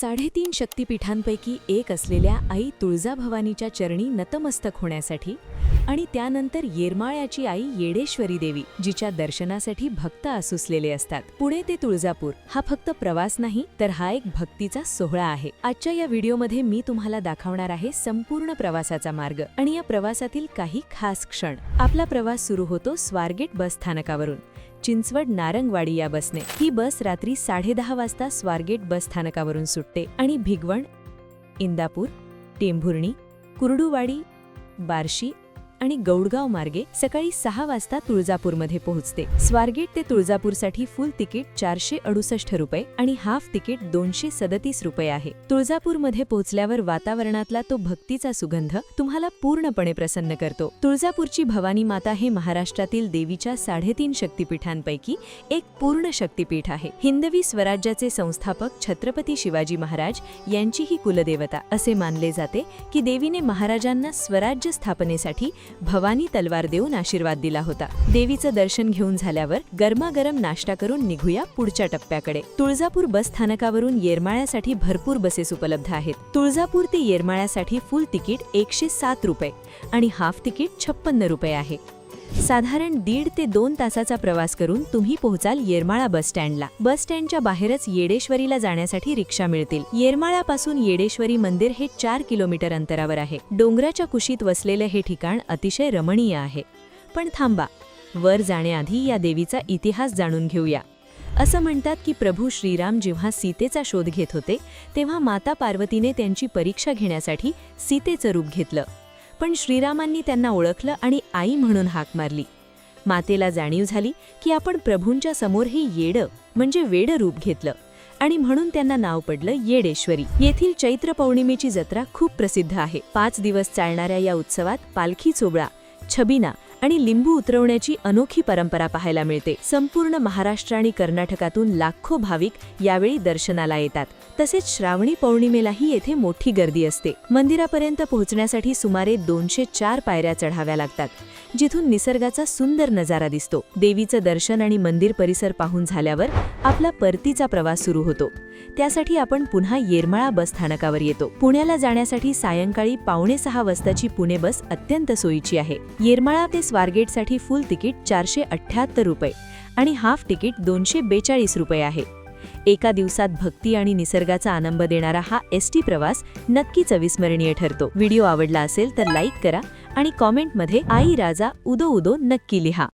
साडेतीन शक्तिपीठांपैकी एक असलेल्या आई तुळजाभवानीच्या चरणी नतमस्तक होण्यासाठी आणि त्यानंतर येरमाळ्याची आई येडेश्वरी देवी जिच्या दर्शनासाठी भक्त आसुसलेले असतात. पुणे ते तुळजापूर हा फक्त प्रवास नाही तर हा एक भक्तीचा सोहळा आहे. आजच्या या व्हिडिओमध्ये मी तुम्हाला दाखवणार आहे संपूर्ण प्रवासाचा मार्ग आणि या प्रवासातील काही खास क्षण. आपला प्रवास सुरू होतो स्वारगेट बस स्थानकावरून. चिंचवड नारंगवाडी या बसने. ही बस रात्री साडेदहा वाजता स्वारगेट बस स्थानकावरून सुटते आणि भिगवण इंदापूर टेंभुर्णी कुर्डुवाडी बार्शी आणि गौडगाव मार्गे सकाळी सहा वाजता तुळजापूरमध्ये पोहोचते. स्वारगेट ते तुळजापूरसाठी फुल तिकीट चारशे अडुसष्ट रुपये आणि हाफ तिकीट दोनशे सदतीस रुपये आहे. तुळजापूरमध्ये पोहोचल्यावर वातावरणातला तो भक्तीचा सुगंध तुम्हाला पूर्णपणे प्रसन्न करतो. तुळजापूरची भवानी माता हे महाराष्ट्रातील देवीच्या साडेतीन शक्तीपीठांपैकी एक पूर्ण शक्तीपीठ आहे. हिंदवी स्वराज्याचे संस्थापक छत्रपती शिवाजी महाराज यांची ही कुलदेवता असे मानले जाते की देवीने महाराजांना स्वराज्य स्थापनेसाठी भवानी तलवार देऊन आशीर्वाद दिला होता. देवीचं दर्शन घेऊन झाल्यावर गरमागरम नाश्ता करून निघूया पुढच्या टप्प्याकडे. तुळजापूर बस स्थानकावरून येरमाळ्यासाठी भरपूर बसेस उपलब्ध आहेत. तुळजापूर ते येरमाळ्यासाठी फुल तिकीट एकशे सात रुपये आणि हाफ तिकीट छप्पन्न रुपये आहे. साधारण दीड ते दोन तासाचा प्रवास करून तुम्ही पोहोचाल येरमाळा बस स्टँडला. बस स्टँडच्या बाहेरच येडेश्वरीला जाण्यासाठी रिक्षा मिळतील. येरमाळापासून येडेश्वरी मंदिर हे चार किलोमीटर अंतरावर आहे. डोंगराच्या कुशीत वसलेले हे ठिकाण अतिशय रमणीय आहे. पण थांबा वर जाण्याआधी या देवीचा इतिहास जाणून घेऊया. असं म्हणतात की प्रभू श्रीराम जेव्हा सीतेचा शोध घेत होते तेव्हा माता पार्वतीने त्यांची परीक्षा घेण्यासाठी सीतेचं रूप घेतलं. पण श्रीरामांनी त्यांना ओळखलं आणि आई म्हणून हाक मारली. मातेला जाणीव झाली की आपण प्रभूंच्या समोर हे येडं म्हणजे वेड रूप घेतलं आणि म्हणून त्यांना नाव पडलं येडेश्वरी. येथील चैत्र पौर्णिमेची जत्रा खूप प्रसिद्ध आहे. पाच दिवस चालणाऱ्या या उत्सवात पालखी चोबळा छबिना आणि लिंबू उतरवण्याची अनोखी परंपरा पाहायला मिळते. संपूर्ण महाराष्ट्र आणि कर्नाटकातून लाखो भाविक यावेळी दर्शनाला येतात. तसेच श्रावणी पौर्णिमेलाही येथे मोठी गर्दी असते. मंदिरापर्यंत पोहोचण्यासाठी सुमारे दोनशे चार पायऱ्या चढाव्या लागतात जिथून निसर्गाचा सुंदर नजारा दिसतो. देवीचं दर्शन आणि मंदिर परिसर पाहून झाल्यावर आपला परतीचा प्रवास सुरू होतो. त्यासाठी आपण पुन्हा येरमाळा बस स्थानकावर येतो. पुण्याला जाण्यासाठी सायंकाळी पावणे सहा वाजताची पुणे बस अत्यंत सोयीची आहे. येरमाळा ते स्वारगेटसाठी फुल तिकीट चारशे अठ्ठ्याहत्तर रुपये आणि हाफ तिकीट दोनशे बेचाळीस रुपये आहे. एका दिवसात भक्ती आणि निसर्गाचा आनंद देणारा हा एस टी प्रवास नक्कीच अविस्मरणीय ठरतो. व्हिडिओ आवडला असेल तर लाईक करा आणि कॉमेंटमध्ये आई राजा उदो उदो नक्की लिहा.